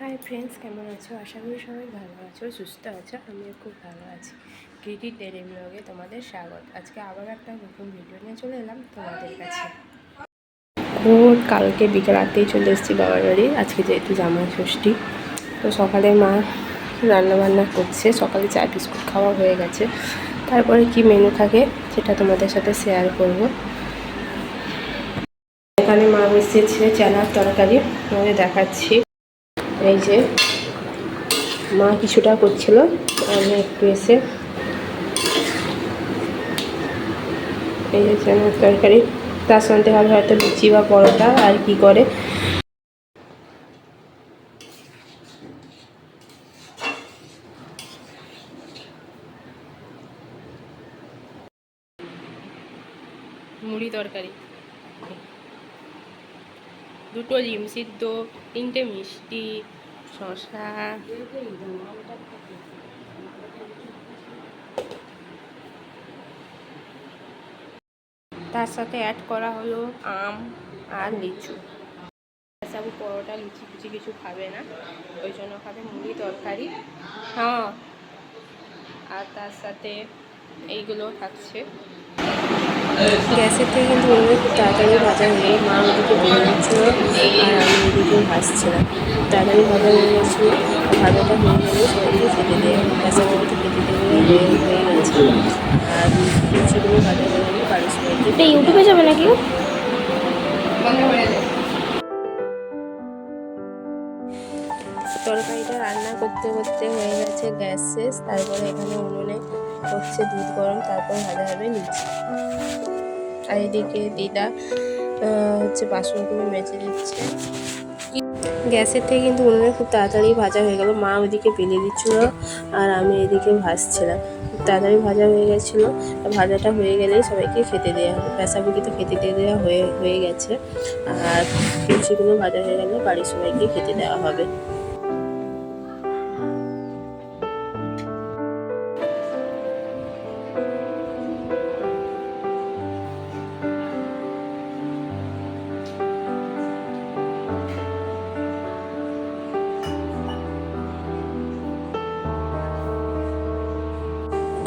Hi friends কেমন আছো? আশা করি সবাই ভালো আছো, সুস্থ আছো, আমিও খুব ভালো আছি। কৃতি টেরি ব্লগে তোমাদের স্বাগত। আজকে আবার একটা নতুন ভিডিও নিয়ে চলে এলাম তোমাদের কাছে। ভোর কালকে বিকেল রাতেই চলে এসেছি বাবার বাড়ি, আজকে যেহেতু জামাই ষষ্ঠী, তো সকালে মা রান্না বান্না করছে, সকালে চা, বিস্কুট খাওয়া হয়ে গেছে। তারপরে কি মেনু থাকে সেটা তোমাদের সাথে শেয়ার করব। এখানে মা বসিয়েছে চানার তরকারি, তোমাদের দেখাচ্ছি। এই যে মা কিছুটা করছিল, আমি একটু এসে এই যে তরকারি। তার সঙ্গে হবে হয়তো লুচি বা পরোটা, আর কি করে? মুড়ি তরকারি। দুটো ডিম সিদ্ধ, তিনটে মিষ্টি শশা তার সাথে অ্যাড করা হলো আম আর লিচু। সব পরোটা লুচি ফুচি কিছু খাবে না, ওই জন্য খাবে মুড়ি তরকারি। হ্যাঁ। আর তার সাথে এইগুলো থাকছে। গ্যাসের থেকে কিন্তু তাড়াতাড়ি ভাজা হয়ে মা ওদিকে বেড়ে দিচ্ছিল আর আমি এদিকে ভাজছিলাম তাড়াতাড়ি ভাজা হয়ে গেছিল। আর ভাজাটা হয়ে গেলে সবাইকে খেতে দিয়ে গ্যাসের মধ্যে খেতে দিয়ে হয়ে হয়ে গেছে আর সেগুলো ভাজা হয়ে গেলে বাড়ির সবাইকে এটা ইউটিউবে যাবে নাকি? তরকারিটা রান্না করতে করতে হয়ে গেছে গ্যাস শেষ। তারপরে এখানে উনুনে হচ্ছে দুধ গরম তারপর ভাজা হবে নিচে আর এদিকে দিদা হচ্ছে বাসনগুলো মেজে দিচ্ছে। গ্যাসের থেকে কিন্তু উনুনে খুব তাড়াতাড়ি ভাজা হয়ে গেল। মা ওইদিকে বেলে দিচ্ছিল আর আমি এদিকে ভাজছিলাম। খুব তাড়াতাড়ি ভাজা হয়ে গেছিল। ভাজাটা হয়ে গেলেই সবাইকে খেতে দেওয়া হবে। পেঁচাবুকি তো খেতে দিয়ে দেওয়া হয়ে হয়ে গেছে। আর লুচিগুলো ভাজা হয়ে গেলে বাড়ির সবাইকে খেতে দেওয়া হবে।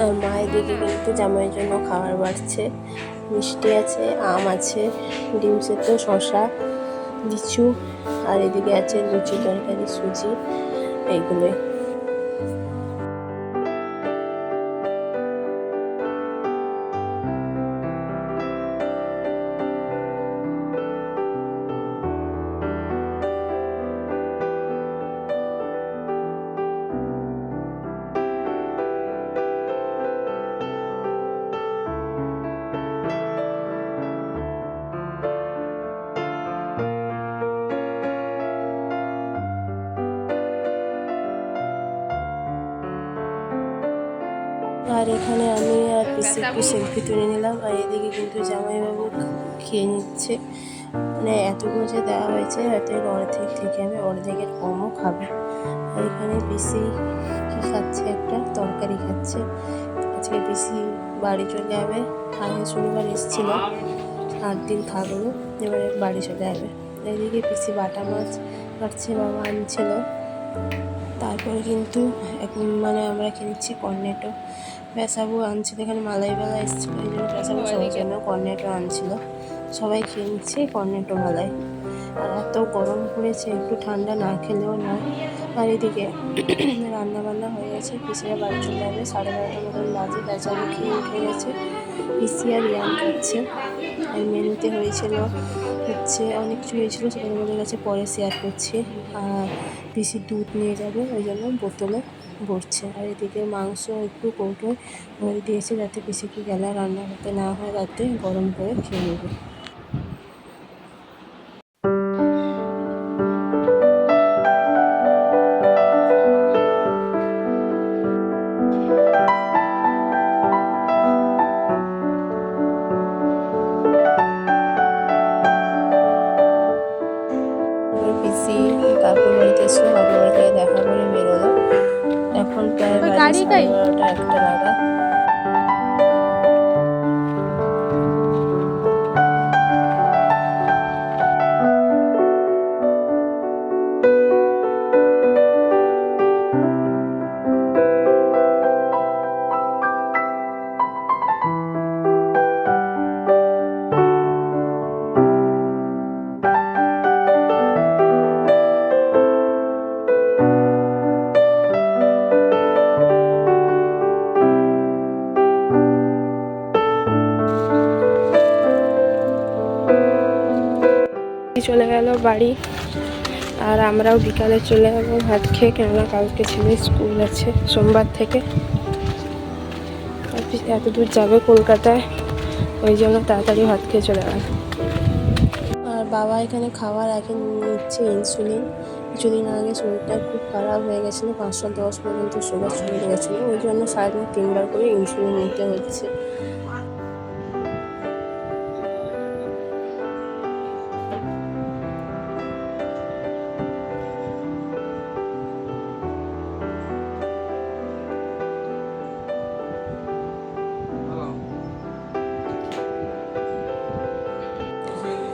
আর মায়ের দিকে কিন্তু জামাইয়ের জন্য খাবার বাড়ছে, মিষ্টি আছে, আম আছে, ডিম সেদ্ধ শশা লিচু, আর এদিকে আছে লুচি, তরকারি, সুজি, এইগুলোই। আর এখানে আমি আর পিসি একটু সেলফি তুলে নিলাম আর এদিকে কিন্তু জামাইবাবু খেয়ে নিচ্ছে। মানে এতগুলো যে দেওয়া হয়েছে, হয়তো এর অর্ধেক থেকে আমি অর্ধেকের কমও খাব। আর এখানে পিসি কি খাচ্ছে? একটা তরকারি খাচ্ছে। আজকে পিসি বাড়ি চলে যাবে। আগে শনিবার এসেছিল। আট দিন থাকল, এবারে বাড়ি চলে যাবে। এদিকে পিসি বাটা মাছ কাটছে বাবা আনছিল। তারপরে কিন্তু এখন মানে আমরা নিচ্ছি কর্নেটো। পেশাবু আনছিল এখানে মালাইবেলা এসেছিল এই জন্য পেশাবু সবার জন্য কর্নেটো আনছিল। সবাই নিচ্ছে কর্নেটো মালাই। আর এত গরম পড়েছে একটু ঠান্ডা না খেলেও নয়। আর এদিকে রান্না বান্না হয়ে গেছে পিসিরা বাড়ি চলে যাবে। সাড়ে বারোটার মতন বাজে পেঁচাবু খেয়ে উঠে গেছে। পিসি আর ইয়ান খাচ্ছে। আর মেনুতে হয়েছিল হচ্ছে অনেক কিছু হয়েছিল সেটা আমাদের কাছে পরে শেয়ার করছি। আর পিসি দুধ নিয়ে যাবে, ওই জন্য বোতলে ভরছে। আর এদিকে মাংস একটু কৌটোয় ভরে দিয়েছে, যাতে পিসিকে গেলা রান্না করতে না হয় রাতে গরম করে খেয়ে নেবে। প্রায় একটা গাড়ি সাড়ে একটা নাগাদ বাড়ি। আর আমরাও বিকালে চলে যাব, ভাত খেয়ে, কেননা কালকে ছেলে স্কুল আছে সোমবার থেকে। এত দূর যাবে কলকাতায়, ওই জন্য তাড়াতাড়ি ভাত খেয়ে চলে গেল আর বাবা এখানে খাবার আগে নিচ্ছে ইনসুলিন কিছুদিন আগে শরীরটা খুব খারাপ হয়ে গেছিল পাঁচশো দশ পর্যন্ত সুগার চলে গেছিল। ওই জন্য সারাদিন তিনবার করে ইনসুলিন নিতে হচ্ছে।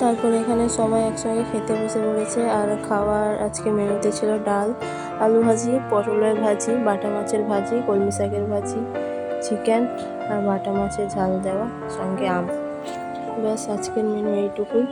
তারপরে এখানে সবাই একসঙ্গে খেতে বসে পড়েছে। আর খাওয়ার আজকে মেনুতে ছিল ডাল, আলু ভাজি, পটলের ভাজি, বাটা মাছের ভাজি, কলমি শাকের ভাজি, চিকেন আর বাটা মাছের ঝাল দেওয়া সঙ্গে আম। ব্যাস, আজকের মেনু এইটুকুই।